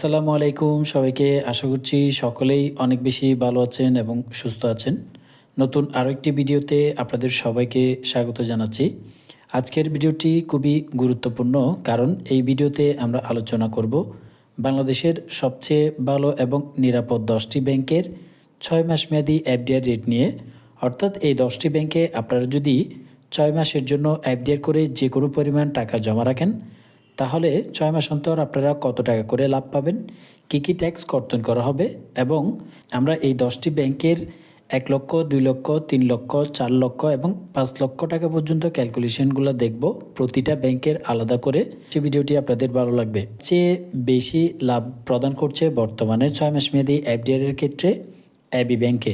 আসসালামু আলাইকুম সবাইকে। আশা করছি সকলেই অনেক বেশি ভালো আছেন এবং সুস্থ আছেন। নতুন আরও একটি ভিডিওতে আপনাদের সবাইকে স্বাগত জানাচ্ছি। আজকের ভিডিওটি খুবই গুরুত্বপূর্ণ কারণ এই ভিডিওতে আমরা আলোচনা করব বাংলাদেশের সবচেয়ে ভালো এবং নিরাপদ দশটি ব্যাংকের ছয় মাস মেয়াদি এফডিআর রেট নিয়ে। অর্থাৎ এই দশটি ব্যাংকে আপনারা যদি ছয় মাসের জন্য এফডিআর করে যে কোনো পরিমাণ টাকা জমা রাখেন তাহলে ছয় মাস অন্তর আপনারা কত টাকা করে লাভ পাবেন? কী কী ট্যাক্স কর্তন করা হবে? এবং আমরা এই দশটি ব্যাংকের এক লক্ষ, দুই লক্ষ, তিন লক্ষ, চার লক্ষ এবং পাঁচ লক্ষ টাকা পর্যন্ত ক্যালকুলেশনগুলো দেখব। প্রতিটা ব্যাংকের আলাদা করে সেই ভিডিওটি আপনাদের ভালো লাগবে। চেয়ে বেশি লাভ প্রদান করছে বর্তমানে ছয় মাস মেয়াদি এফডিআর এর ক্ষেত্রে অ্যাবি ব্যাংকে।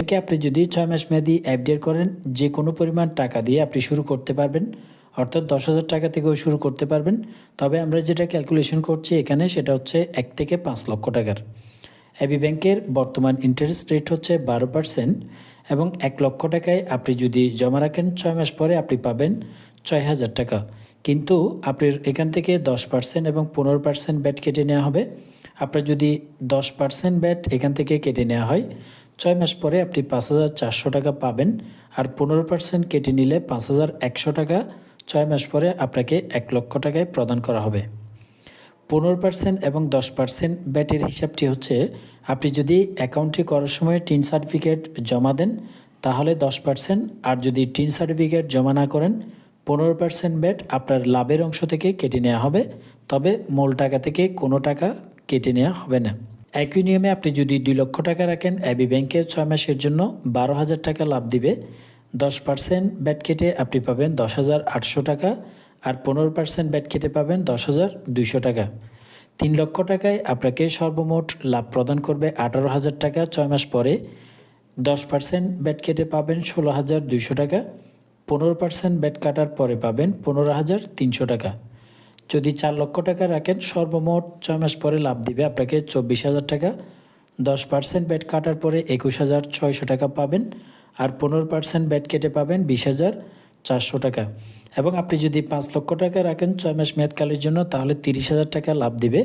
একে আপনি যদি ছয় মাস মেয়াদি এফডিআর করেন, যে কোনো পরিমাণ টাকা দিয়ে আপনি শুরু করতে পারবেন। অর্থাৎ দশ হাজার টাকা থেকেও শুরু করতে পারবেন। তবে আমরা যেটা ক্যালকুলেশন করছি এখানে সেটা হচ্ছে এক থেকে পাঁচ লক্ষ টাকার। এবি ব্যাংকের বর্তমান ইন্টারেস্ট রেট হচ্ছে বারো পার্সেন্ট এবং এক লক্ষ টাকায় আপনি যদি জমা রাখেন, ছয় মাস পরে আপনি পাবেন ছয় হাজার টাকা। কিন্তু আপনার এখান থেকে দশ পার্সেন্ট এবং পনেরো পার্সেন্ট ব্যাট কেটে নেওয়া হবে। আপনার যদি দশ পার্সেন্ট ব্যাট এখান থেকে কেটে নেওয়া হয়, ছয় মাস পরে আপনি পাঁচ হাজার চারশো টাকা পাবেন। আর পনেরো পার্সেন্ট কেটে নিলে পাঁচ হাজার একশো টাকা ছয় মাস পরে আপনাকে এক লক্ষ টাকায় প্রদান করা হবে। পনেরো পার্সেন্ট এবং দশ পার্সেন্ট ব্যাটের হিসাবটি হচ্ছে, আপনি যদি অ্যাকাউন্টটি করার সময় টিন সার্টিফিকেট জমা দেন, তাহলে দশ পার্সেন্ট আর যদি টিন সার্টিফিকেট জমা না করেন, পনেরো পার্সেন্ট ব্যাট আপনার লাভের অংশ থেকে কেটে নেওয়া হবে, তবে মূল টাকা থেকে কোনো টাকা কেটে নেওয়া হবে না। একই নিয়মে আপনি যদি দুই লক্ষ টাকা রাখেন অ্যাবি ব্যাংকে ছয় মাসের জন্য বারো হাজার টাকা লাভ দিবে দশ পার্সেন্ট ব্যাট কেটে আপনি পাবেন দশ হাজার আটশো টাকা আর পনেরো পার্সেন্ট ব্যাট কেটে পাবেন দশ হাজার দুইশো টাকা। তিন লক্ষ টাকায় আপনাকে সর্বমোট লাভ প্রদান করবে আঠারো হাজার টাকা ছয় মাস পরে। দশ পার্সেন্ট ব্যাট কেটে পাবেন ষোলো হাজার দুইশো টাকা। পনেরো পার্সেন্ট ব্যাট কাটার পরে পাবেন পনেরো হাজার তিনশো টাকা। যদি চার লক্ষ টাকা রাখেন, সর্বমোট ছয় মাস পরে লাভ দিবে আপনাকে চব্বিশ হাজার টাকা। দশ পার্সেন্ট ব্যাট কাটার পরে একুশ হাজার ছয়শো টাকা পাবেন। আর পনেরো পার্সেন্ট ব্যাট কেটে পাবেন বিশ হাজার চারশো টাকা। এবং আপনি যদি পাঁচ লক্ষ টাকা রাখেন ছয় মাস মেয়াদকালের জন্য, তাহলে তিরিশ হাজার টাকা লাভ দিবে।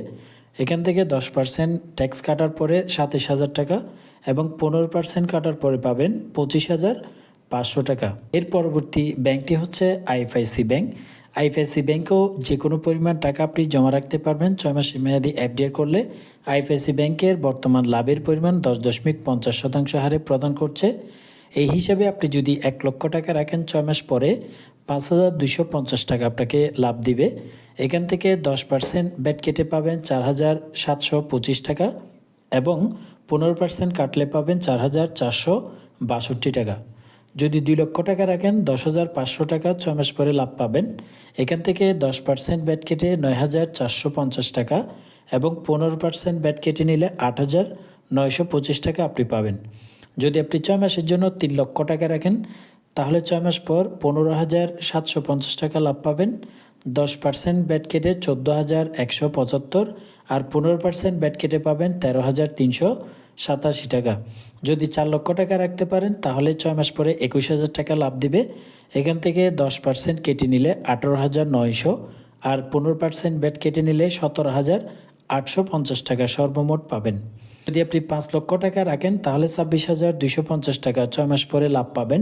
এখান থেকে দশ পার্সেন্ট ট্যাক্স কাটার পরে সাতাশ হাজার টাকা এবং পনেরো পার্সেন্ট কাটার পরে পাবেন পঁচিশ হাজার পাঁচশো টাকা। এর পরবর্তী ব্যাংকটি হচ্ছে আইএফআইসি ব্যাংক। আইএফআইসি ব্যাংকেও যে কোনো পরিমাণ টাকা আপনি জমা রাখতে পারবেন ছয় মাস মেয়াদি এফডিআর করলে। আইএফআইসি ব্যাংকের বর্তমান লাভের পরিমাণ দশ দশমিক পঞ্চাশ শতাংশ হারে প্রদান করছে। এই হিসাবে আপনি যদি এক লক্ষ টাকা রাখেন ছয় মাস পরে, পাঁচ হাজার দুইশো পঞ্চাশ টাকা আপনাকে লাভ দিবে। এখান থেকে দশ পার্সেন্ট ব্যাট কেটে পাবেন চার হাজার সাতশো পঁচিশ টাকা এবং পনেরো পার্সেন্ট কাটলে পাবেন চার হাজার চারশো বাষট্টি টাকা। যদি দুই লক্ষ টাকা রাখেন, দশ হাজার পাঁচশো টাকা ছয় মাস পরে লাভ পাবেন। এখান থেকে দশ পার্সেন্ট ব্যাট কেটে নয় হাজার চারশো পঞ্চাশ টাকা এবং পনেরো পার্সেন্ট ব্যাট কেটে নিলে আট হাজার নয়শো পঁচিশ টাকা আপনি পাবেন। যদি আপনি ছয় মাসের জন্য তিন লক্ষ টাকা রাখেন, তাহলে ছয় মাস পর পনেরো হাজার সাতশো পঞ্চাশ টাকা লাভ পাবেন। দশ পার্সেন্ট ব্যাট কেটে চোদ্দ হাজার একশো পঁচাত্তর আর পনেরো পার্সেন্ট ব্যাট কেটে পাবেন তেরো হাজার তিনশো সাতাশি টাকা। যদি চার লক্ষ টাকা রাখতে পারেন, তাহলে ছয় মাস পরে একুশ হাজার টাকা লাভ দিবে। এখান থেকে দশ পার্সেন্ট কেটে নিলে আঠেরো হাজার নয়শো আর পনেরো পার্সেন্ট ব্যাট কেটে নিলে সতেরো হাজার আটশো পঞ্চাশ টাকা সর্বমোট পাবেন। যদি আপনি পাঁচ লক্ষ টাকা রাখেন, তাহলে ছাব্বিশ হাজার দুইশো পঞ্চাশ টাকা ছয় মাস পরে লাভ পাবেন।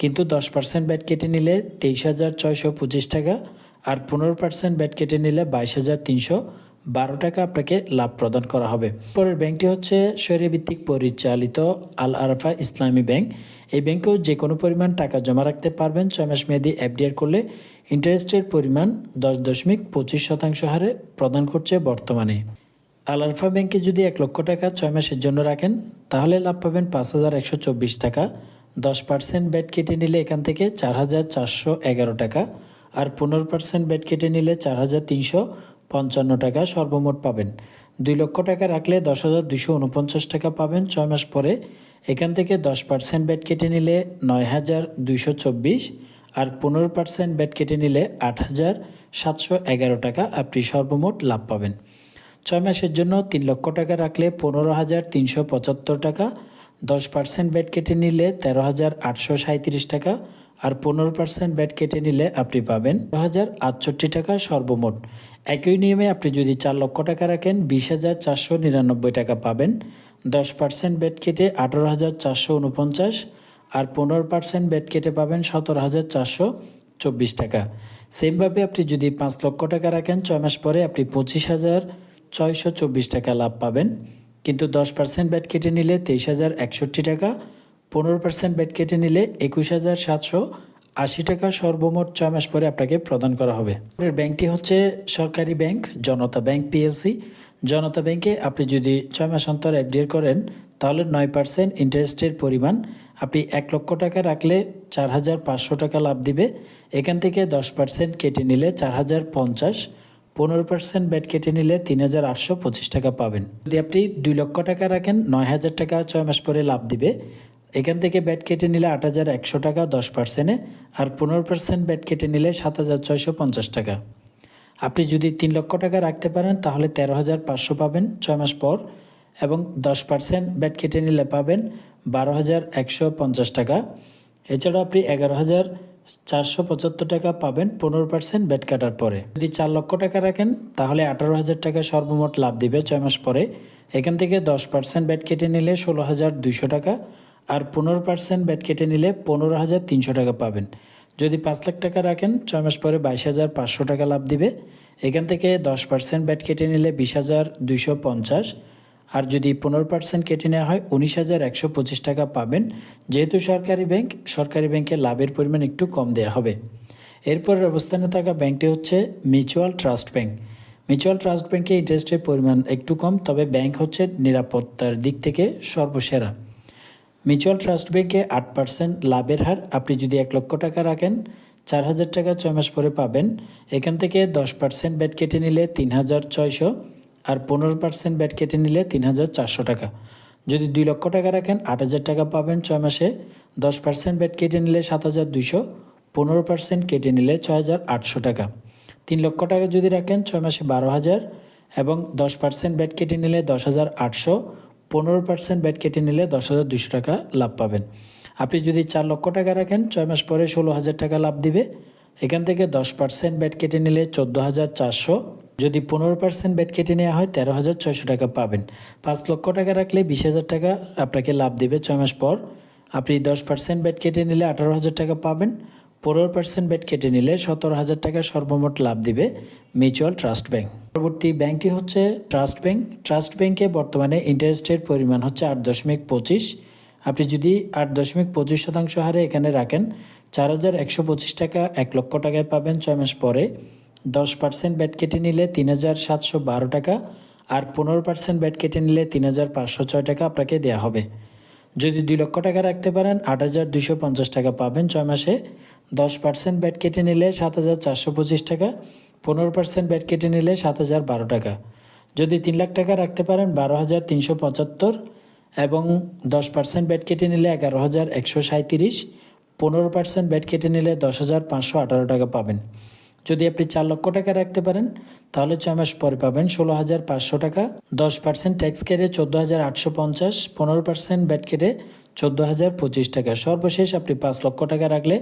কিন্তু দশ পার্সেন্ট ব্যাট কেটে নিলে তেইশ হাজার ছয়শো পঁচিশ টাকা আর পনেরো পার্সেন্ট ব্যাট কেটে নিলে বাইশ হাজার তিনশো বারো টাকা আপনাকে লাভ প্রদান করা হবে। পরের ব্যাংকটি হচ্ছে শরীরভিত্তিক পরিচালিত আল আরাফা ইসলামী ব্যাংক। এই ব্যাংকেও যে কোনো পরিমাণ টাকা জমা রাখতে পারবেন। ছয় মাস মেয়াদি এফডিআর করলে ইন্টারেস্টের পরিমাণ দশ দশমিক পঁচিশ শতাংশ হারে প্রদান করছে বর্তমানে। আল আলফা ব্যাংকে যদি এক লক্ষ টাকা ছয় মাসের জন্য রাখেন, তাহলে লাভ পাবেন পাঁচ হাজার একশো চব্বিশ টাকা। দশ পার্সেন্ট ব্যাট কেটে নিলে এখান থেকে চার হাজার চারশো এগারো টাকা আর পনেরো পার্সেন্ট ব্যাট কেটে নিলে চার হাজার তিনশো পঞ্চান্ন টাকা সর্বমোট পাবেন। দুই লক্ষ টাকা রাখলে দশ হাজার দুশো উনপঞ্চাশ টাকা পাবেন ছয় মাস পরে। এখান থেকে দশ পার্সেন্ট ব্যাট কেটে নিলে নয় হাজার দুইশো চব্বিশ আর পনেরো পার্সেন্ট ব্যাট কেটে নিলে আট হাজার সাতশো এগারো টাকা আপনি সর্বমোট লাভ পাবেন। ছয় মাসের জন্য তিন লক্ষ টাকা রাখলে পনেরো হাজার তিনশো পঁচাত্তর টাকা, দশ পার্সেন্ট ব্যাট কেটে নিলে তেরো হাজার আটশো সাঁত্রিশ টাকা আর পনেরো পার্সেন্ট ব্যাট কেটে নিলে আপনি পাবেন দু হাজার আটষট্টি টাকা সর্বমোট। একই নিয়মে আপনি যদি চার লক্ষ টাকা রাখেন, বিশ হাজার চারশো নিরানব্বই টাকা পাবেন, দশ পার্সেন্ট ব্যাট কেটে আঠারো হাজার চারশো উনপঞ্চাশ আর পনেরো পার্সেন্ট ব্যাট কেটে পাবেন সতেরো হাজার চারশো চব্বিশ টাকা। সেমভাবে আপনি যদি পাঁচ লক্ষ টাকা রাখেন, ছয় মাস পরে আপনি পঁচিশ হাজার ছয়শো চব্বিশ টাকা লাভ পাবেন। কিন্তু দশ পার্সেন্ট ব্যাট কেটে নিলে তেইশ হাজার একষট্টি টাকা, পনেরো পার্সেন্ট ব্যাট কেটে নিলে একুশ হাজার সাতশো আশি টাকা সর্বমোট ছয় মাস পরে আপনাকে প্রদান করা হবে। পরের ব্যাংকটি হচ্ছে সরকারি bank, Janata bank PLC. Janata ব্যাংকে আপনি যদি ছয় মাস অন্তর এফডিআর করেন, তাহলে নয় পার্সেন্ট ইন্টারেস্টের পরিমাণ। আপনি এক লক্ষ টাকা রাখলে চার হাজার পাঁচশো টাকা লাভ দিবে। এখান থেকে দশ পার্সেন্ট কেটে নিলে চার হাজার পঞ্চাশ। পনেরো পার্সেন্ট ব্যাট কেটে নিলে তিন হাজার আটশো পঁচিশ টাকা পাবেন। যদি আপনি দুই লক্ষ টাকা রাখেন, নয় হাজার টাকা ছয় মাস পরে লাভ দিবে। এখান থেকে ব্যাট কেটে নিলে আট হাজার একশো টাকা দশ পার্সেন্টে আর পনেরো পার্সেন্ট ব্যাট কেটে নিলে সাত হাজার ছয়শো পঞ্চাশ টাকা। আপনি যদি তিন লক্ষ টাকা রাখতে পারেন, তাহলে তেরো হাজার পাঁচশো পাবেন ছয় মাস পর, এবং দশ পার্সেন্ট ব্যাট কেটে নিলে পাবেন বারো হাজার একশো পঞ্চাশ টাকা। এছাড়াও আপনি এগারো হাজার চারশো পঁচাত্তর টাকা পাবেন পনেরো পার্সেন্ট ব্যাট কাটার পরে। যদি চার লক্ষ টাকা রাখেন, তাহলে আঠারো হাজার টাকা সর্বমোট লাভ দিবে ছয় মাস পরে। এখান থেকে দশ পার্সেন্ট ব্যাট কেটে নিলে ষোলো হাজার দুইশো টাকা আর পনেরো পার্সেন্ট ব্যাট কেটে নিলে পনেরো হাজার তিনশো টাকা পাবেন। যদি পাঁচ লাখ টাকা রাখেন, ছয় মাস পরে বাইশ হাজার পাঁচশো টাকা লাভ দিবে। এখান থেকে দশ পার্সেন্ট ব্যাট কেটে নিলে বিশ হাজার দুইশো পঞ্চাশ। আর যদি পনেরো পার্সেন্ট কেটে নেওয়া হয়, উনিশ হাজার একশো পঁচিশ টাকা পাবেন। যেহেতু সরকারি ব্যাংক, সরকারি ব্যাংকে লাভের পরিমাণ একটু কম দেওয়া হবে। এরপরের অবস্থানে থাকা ব্যাংকটি হচ্ছে mutual trust bank. Mutual trust ব্যাংকে ইন্টারেস্টের পরিমাণ একটু কম, তবে ব্যাংক হচ্ছে নিরাপত্তার দিক থেকে সর্বসেরা। মিউচুয়াল ট্রাস্ট ব্যাংকে আট পার্সেন্ট লাভের হার, আপনি যদি এক লক্ষ টাকা রাখেন, চার হাজার টাকা ছয় মাস পরে পাবেন। এখান থেকে দশ পার্সেন্ট ব্যাট কেটে নিলে তিন হাজার ছয়শো। আর পনেরো পার্সেন্ট ব্যাট কেটে নিলে তিন হাজার চারশো টাকা। যদি দুই লক্ষ টাকা রাখেন, আট হাজার টাকা পাবেন ছয় মাসে। দশ পার্সেন্ট ব্যাট কেটে নিলে সাত হাজার দুইশো, পনেরো পার্সেন্ট কেটে নিলে ছয় হাজার আটশো টাকা। তিন লক্ষ টাকা যদি রাখেন, ছয় মাসে বারো হাজার এবং দশ পার্সেন্ট ব্যাট কেটে নিলে দশ হাজার আটশো, পনেরো পার্সেন্ট ব্যাট কেটে নিলে দশ হাজার দুশো টাকা লাভ পাবেন। আপনি যদি চার লক্ষ টাকা রাখেন, ছয় মাস পরে ষোলো হাজার টাকা লাভ দিবে। এখান থেকে দশ পার্সেন্ট ব্যাট কেটে নিলে চোদ্দ হাজার চারশো যদি পনেরো পার্সেন্ট ব্যাট কেটে নেওয়া হয় তেরো হাজার ছয়শো টাকা পাবেন। পাঁচ লক্ষ টাকা রাখলে বিশ হাজার টাকা আপনাকে লাভ দেবে ছয় মাস পর। আপনি দশ পার্সেন্ট ব্যাট কেটে নিলে আঠারো হাজার টাকা পাবেন। পনেরো পার্সেন্ট ব্যাট কেটে নিলে সতেরো হাজার টাকা সর্বমোট লাভ দিবে মিউচুয়াল ট্রাস্ট ব্যাংক। পরবর্তী ব্যাংকটি হচ্ছে ট্রাস্ট ব্যাংক। ট্রাস্ট ব্যাংকে বর্তমানে ইন্টারেস্টের পরিমাণ হচ্ছে আট দশমিক পঁচিশ। আপনি যদি আট দশমিক পঁচিশ শতাংশ হারে এখানে রাখেন, চার হাজার একশো পঁচিশ টাকা এক লক্ষ টাকায় পাবেন ছয় মাস পরে। দশ পার্সেন্ট ব্যাট কেটে নিলে তিন হাজার সাতশো বারো টাকা আর পনেরো পার্সেন্ট ব্যাট কেটে নিলে তিন হাজার পাঁচশো ছয় টাকা আপনাকে দেওয়া হবে। যদি দুই লক্ষ টাকা রাখতে পারেন, আট হাজার দুশো পঞ্চাশ টাকা পাবেন ছয় মাসে। দশ পার্সেন্ট ব্যাট কেটে নিলে সাত হাজার চারশো পঁচিশ টাকা, পনেরো পার্সেন্ট ব্যাট কেটে নিলে সাত হাজার বারো টাকা। যদি তিন লাখ টাকা রাখতে পারেন, বারো হাজার তিনশো পঁচাত্তর এবং দশ পার্সেন্ট ব্যাট কেটে নিলে এগারো হাজার একশো সাঁত্রিশ পনেরো পার্সেন্ট ব্যাট কেটে নিলে দশ হাজার পাঁচশো আঠারো টাকা পাবেন। যদি আপনি চার লক্ষ টাকা রাখতে পারেন, তাহলে ছয় মাস পরে পাবেন ষোলো হাজার পাঁচশো টাকা। দশ পার্সেন্ট ট্যাক্স কেটে চোদ্দ হাজার আটশো পঞ্চাশ, পনেরো পার্সেন্ট ব্যাট কেটে চোদ্দ হাজার পঁচিশ টাকা। সর্বশেষ আপনি পাঁচ লক্ষ টাকা রাখলে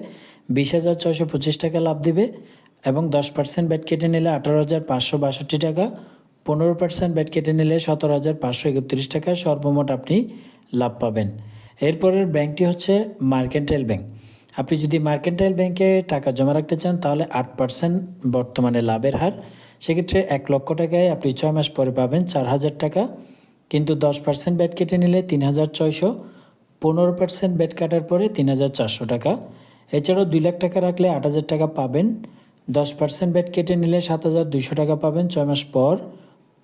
বিশ হাজার ছয়শো পঁচিশ টাকা লাভ দিবে এবং দশ পার্সেন্ট ব্যাট কেটে নিলে আঠারো হাজার পাঁচশো বাষট্টি টাকা, পনেরো পার্সেন্ট ব্যাট কেটে নিলে সতেরো হাজার পাঁচশো একত্রিশ টাকা সর্বমোট আপনি লাভ পাবেন। এরপরের ব্যাংকটি হচ্ছে মার্কেন্টাইল ব্যাংক। আপনি যদি মার্কেন্টাইল ব্যাংকে টাকা জমা রাখতে চান, তাহলে আট পার্সেন্ট বর্তমানে লাভের হার। সেক্ষেত্রে এক লক্ষ টাকায় আপনি ছয় মাস পরে পাবেন চার হাজার টাকা। কিন্তু দশ পার্সেন্ট ব্যাট কেটে নিলে তিন হাজার ছয়শো, পনেরো পার্সেন্ট ব্যাট কাটার পরে তিন হাজার চারশো টাকা। এছাড়াও দুই লাখ টাকা রাখলে আট হাজার টাকা পাবেন। দশ পার্সেন্ট ব্যাট কেটে নিলে সাত হাজার দুইশো টাকা পাবেন ছয় মাস পর।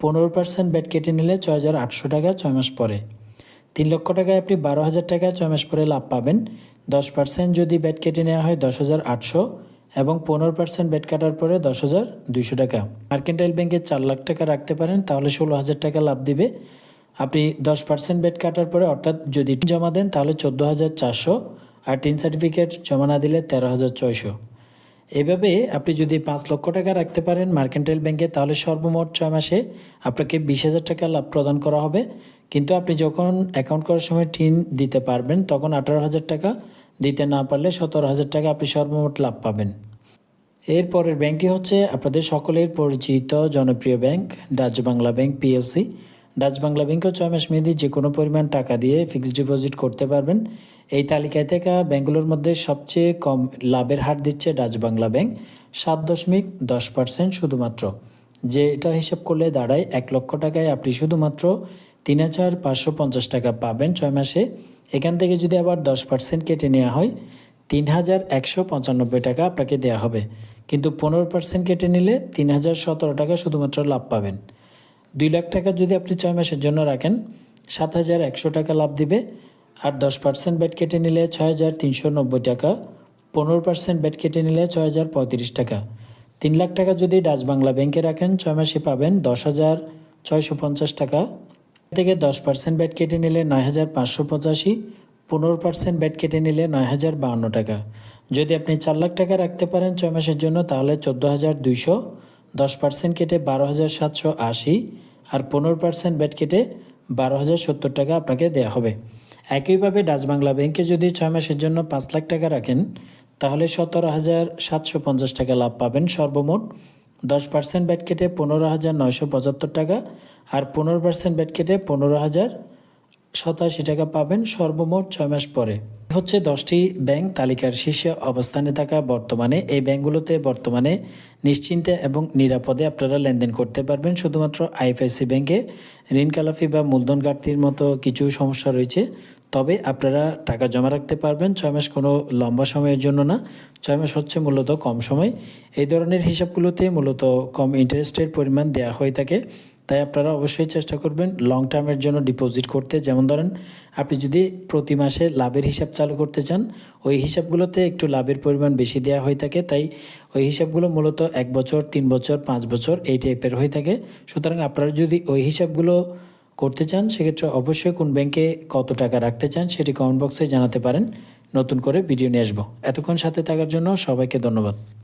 পনেরো পার্সেন্ট ব্যাট কেটে নিলে ছয় হাজার আটশো টাকা ছয় মাস পরে। তিন লক্ষ টাকায় আপনি বারো হাজার টাকা ছয় মাস পরে লাভ পাবেন। দশ পার্সেন্ট যদি ব্যাট কেটে নেওয়া হয় দশ হাজার আটশো এবং পনেরো পার্সেন্ট ব্যাট কাটার পরে দশ হাজার দুইশো টাকা। মার্কেন্টাইল ব্যাংকে চার লাখ টাকা রাখতে পারেন, তাহলে ষোলো হাজার টাকা লাভ দিবে। আপনি দশ পার্সেন্ট বেড কাটার পরে অর্থাৎ যদি জমা দেন, তাহলে চোদ্দ হাজার চারশো আর টিন সার্টিফিকেট জমা না দিলে তেরো হাজার ছয়শো। এভাবে আপনি যদি পাঁচ লক্ষ টাকা রাখতে পারেন মার্কেন্টাইল ব্যাংকে, তাহলে সর্বমোট ছয় মাসে আপনাকে বিশ হাজার টাকা লাভ প্রদান করা হবে। কিন্তু আপনি যখন অ্যাকাউন্ট করার সময় টিন দিতে পারবেন, তখন আঠারো হাজার টাকা দিতে না পারলে সতেরো হাজার টাকা আপনি সর্বমোট লাভ পাবেন। এরপরের ব্যাংকটি হচ্ছে আপনাদের সকলের পরিচিত জনপ্রিয় bank, Dutch Bangla bank, PLC. Dutch Bangla ব্যাংকও ছয় মাস মেয়াদি যে কোনো পরিমাণ টাকা দিয়ে ফিক্সড ডিপোজিট করতে পারবেন। এই তালিকায় থেকে ব্যাঙ্কগুলোর মধ্যে সবচেয়ে কম লাভের হার দিচ্ছে ডাচ বাংলা ব্যাংক, সাত দশমিক দশ পার্সেন্ট শুধুমাত্র। যে এটা হিসাব করলে দাঁড়ায় এক লক্ষ টাকায় আপনি শুধুমাত্র তিন হাজার পাঁচশো পঞ্চাশ টাকা পাবেন ছয় মাসে। এখান থেকে যদি আবার দশ পার্সেন্ট কেটে নেওয়া হয়, তিন হাজার একশো পঁচানব্বই টাকা আপনাকে দেওয়া হবে। কিন্তু পনেরো পার্সেন্ট কেটে নিলে তিন হাজার সতেরো টাকা শুধুমাত্র লাভ পাবেন। দুই লাখ টাকা যদি আপনি ছয় মাসের জন্য রাখেন, সাত হাজার একশো টাকা লাভ দিবে। আর দশ পার্সেন্ট ব্যাট কেটে নিলে ছয় হাজার তিনশো নব্বই টাকা, পনেরো পার্সেন্ট ব্যাট কেটে নিলে ছয় হাজার পঁয়ত্রিশ টাকা। তিন লাখ টাকা যদি ডাচ বাংলা ব্যাংকে রাখেন, ছয় মাসে পাবেন দশ হাজার ছয়শো পঞ্চাশ টাকা। থেকে দশ পার্সেন্ট ব্যাট কেটে নিলে নয় হাজার পাঁচশো পঁচাশি, পনেরো পার্সেন্ট ব্যাট কেটে নিলে নয় হাজার বাহান্ন টাকা। যদি আপনি চার লাখ টাকা রাখতে পারেন ছয় মাসের জন্য, তাহলে চোদ্দ হাজার দুইশো দশ পার্সেন্ট কেটে বারো হাজার সাতশো আশি আর পনেরো পার্সেন্ট ব্যাট কেটে বারো হাজার সত্তর টাকা আপনাকে দেওয়া হবে। একইভাবে ডাচ বাংলা ব্যাংকে যদি ছয় মাসের জন্য পাঁচ লাখ টাকা রাখেন, তাহলে সতেরো হাজার সাতশো পঞ্চাশ টাকা লাভ পাবেন সর্বমোট। দশ পার্সেন্ট ব্যাট কেটে পনেরো হাজার নয়শো পঁচাত্তর টাকা আর পনেরো পার্সেন্ট ব্যাট কেটে পনেরো হাজার সাতাশি টাকা পাবেন সর্বমোট ছয় মাস পরে। হচ্ছে দশটি ব্যাংক তালিকার শীর্ষে অবস্থানে থাকা বর্তমানে। এই ব্যাংকগুলোতে বর্তমানে নিশ্চিন্তে এবং নিরাপদে আপনারা লেনদেন করতে পারবেন। শুধুমাত্র আইএফআইসি ব্যাংকে ঋণ কালাফি বা মূলধন ঘাটতির মতো কিছু সমস্যা রয়েছে। তবে আপনারা টাকা জমা রাখতে পারবেন। ছয় মাস কোনো লম্বা সময়ের জন্য না। ছয় মাস হচ্ছে মূলত কম সময়। এই ধরনের হিসাবগুলোতে মূলত কম ইন্টারেস্টের পরিমাণ দেওয়া হয়ে থাকে। তাই আপনারা অবশ্যই চেষ্টা করবেন লং টার্মের জন্য ডিপোজিট করতে। যেমন ধরেন, আপনি যদি প্রতি মাসে লাভের হিসাব চালু করতে চান, ওই হিসাবগুলোতে একটু লাভের পরিমাণ বেশি দেওয়া হয়ে থাকে। তাই ওই হিসাবগুলো মূলত এক বছর, তিন বছর, পাঁচ বছর এই টাইপের হয়ে থাকে। সুতরাং আপনারা যদি ওই হিসাবগুলো করতে চান, সেক্ষেত্রে অবশ্যই কোন ব্যাংকে কত টাকা রাখতে চান সেটি কমেন্ট বক্সে জানাতে পারেন। নতুন করে ভিডিও নিয়ে আসব। এতক্ষণ সাথে থাকার জন্য সবাইকে ধন্যবাদ।